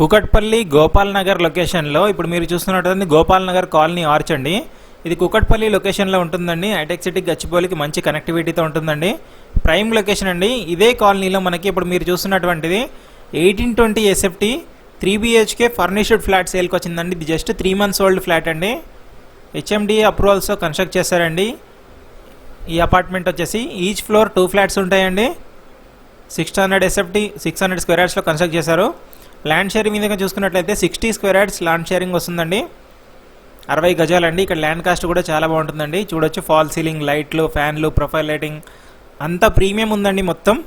కూకట్పల్లి గోపాల్ నగర్ లొకేషన్లో ఇప్పుడు మీరు చూస్తున్నటువంటి గోపాల్ నగర్ కాలనీ ఆర్చ్ అండి. ఇది కూకట్పల్లి లొకేషన్లో ఉంటుందండి. హైటెక్ సిటీ గచ్చిబౌలికి మంచి కనెక్టివిటీతో ఉంటుందండి. ప్రైమ్ లొకేషన్ అండి. ఇదే కాలనీలో మనకి ఇప్పుడు మీరు చూస్తున్నటువంటిది eighteen twenty SFT three BHK furnished flat సేల్కి వచ్చిందండి. ఇది just three months old flat అండి. హెచ్ఎండి అప్రూవల్స్తో కన్స్ట్రక్ట్ చేశారండి. ఈ అపార్ట్మెంట్ వచ్చేసి ఈచ్ ఫ్లోర్ టూ ఫ్లాట్స్ ఉంటాయండి. Six hundred SFT six hundred square యార్డ్స్లో construct చేశారు. ల్యాండ్ షేరింగ్ మీద చూసుకున్నట్లయితే sixty square yards land sharing వస్తుందండి. అరవై గజాలండి. ఇక్కడ ల్యాండ్ కాస్ట్ కూడా చాలా బాగుంటుందండి. చూడొచ్చు ఫాల్ సీలింగ్ లైట్లు ఫ్యాన్లు ప్రొఫైల్ లైటింగ్ అంతా ప్రీమియం ఉందండి మొత్తం.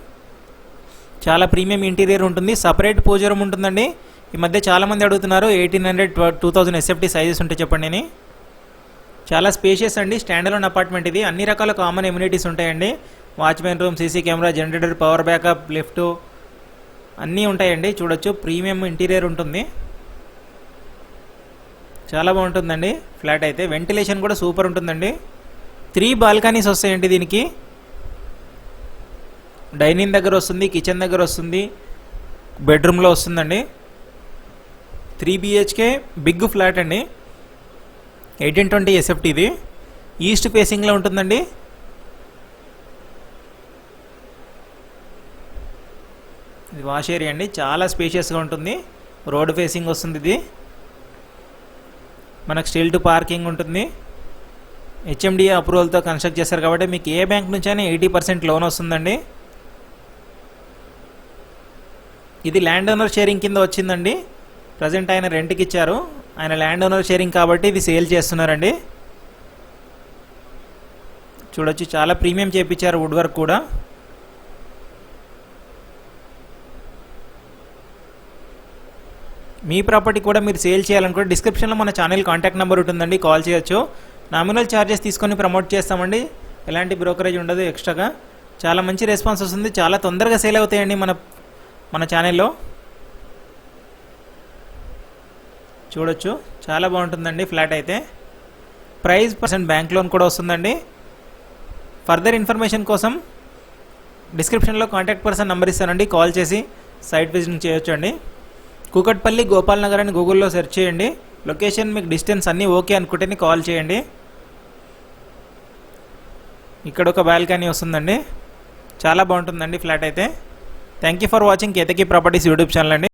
చాలా ప్రీమియం ఇంటీరియర్ ఉంటుంది. సపరేట్ పోజరం రూమ్ ఉంటుందండి. ఈ మధ్య చాలామంది అడుగుతున్నారు eighteen hundred two thousand SFT sizes ఉంటే చెప్పండి అని. చాలా స్పేషియస్ అండి. స్టాండర్లోన్ అపార్ట్మెంట్ ఇది. అన్ని రకాల కామన్ ఎమ్యూనిటీస్ ఉంటాయండి. Watchmen room CC camera generator power backup lift అన్నీ ఉంటాయండి. చూడొచ్చు. ప్రీమియం ఇంటీరియర్ ఉంటుంది. చాలా బాగుంటుందండి. ఫ్లాట్ అయితే. వెంటిలేషన్ కూడా సూపర్ ఉంటుందండి. త్రీ బాల్కనీస్ వస్తాయండి దీనికి. డైనింగ్ దగ్గర వస్తుంది కిచెన్ దగ్గర వస్తుంది బెడ్రూమ్లో వస్తుందండి. త్రీ బిహెచ్కే బిగ్ ఫ్లాట్ అండి. ఎయిటీన్ ట్వంటీ ఎస్ఎఫ్టీ ఇది ఈస్ట్ ఫేసింగ్లో ఉంటుందండి. ఇది వాష్ ఏరియా అండి. చాలా స్పేషియస్గా ఉంటుంది. రోడ్ ఫేసింగ్ వస్తుంది ఇది. మనకు స్టిల్ టు పార్కింగ్ ఉంటుంది. హెచ్ఎండిఏ అప్రూవల్తో కన్స్ట్రక్ట్ చేశారు కాబట్టి మీకు ఏ బ్యాంక్ నుంచి అయినా ఎయిటీ పర్సెంట్ లోన్ వస్తుందండి. ఇది ల్యాండ్ ఓనర్ షేరింగ్ కింద వచ్చిందండి. ప్రజెంట్ ఆయన రెంట్కి ఇచ్చారు. ఆయన ల్యాండ్ ఓనర్ షేరింగ్ కాబట్టి ఇది సేల్ చేస్తున్నారండి. చూడొచ్చు చాలా ప్రీమియం చేపించారు వుడ్ వర్క్ కూడా. మీ ప్రాపర్టీ కూడా మీరు సేల్ చేయాలనుకుంటే డిస్క్రిప్షన్లో మన ఛానల్ కాంటాక్ట్ నెంబర్ ఉంటుందండి కాల్ చేయొచ్చు. నామినల్ ఛార్జెస్ తీసుకొని ప్రమోట్ చేస్తామండి. ఎలాంటి బ్రోకరేజ్ ఉండదు ఎక్స్ట్రాగా. చాలా మంచి రెస్పాన్స్ వస్తుంది. చాలా తొందరగా సేల్ అవుతాయండి మన మన ఛానల్లో. చూడొచ్చు. చాలా బాగుంటుందండి ఫ్లాట్ అయితే. ప్రైస్ పర్సెంట్ బ్యాంక్ లోన్ కూడా వస్తుందండి. ఫర్దర్ ఇన్ఫర్మేషన్ కోసం డిస్క్రిప్షన్లో కాంటాక్ట్ పర్సన్ నెంబర్ ఇస్తానండి. కాల్ చేసి సైట్ విజిటింగ్ చేయొచ్చు అండి కూకట్పల్లి గోపాల్ నగర్ అని గూగుల్లో సెర్చ్ చేయండి. లొకేషన్ మీకు డిస్టెన్స్ అన్నీ ఓకే అనుకుంటేనే కాల్ చేయండి. ఇక్కడ ఒక బాల్కనీ వస్తుందండి. చాలా బాగుంటుందండి ఫ్లాట్ అయితే. Thank you for watching Ketaki properties YouTube channel అండి.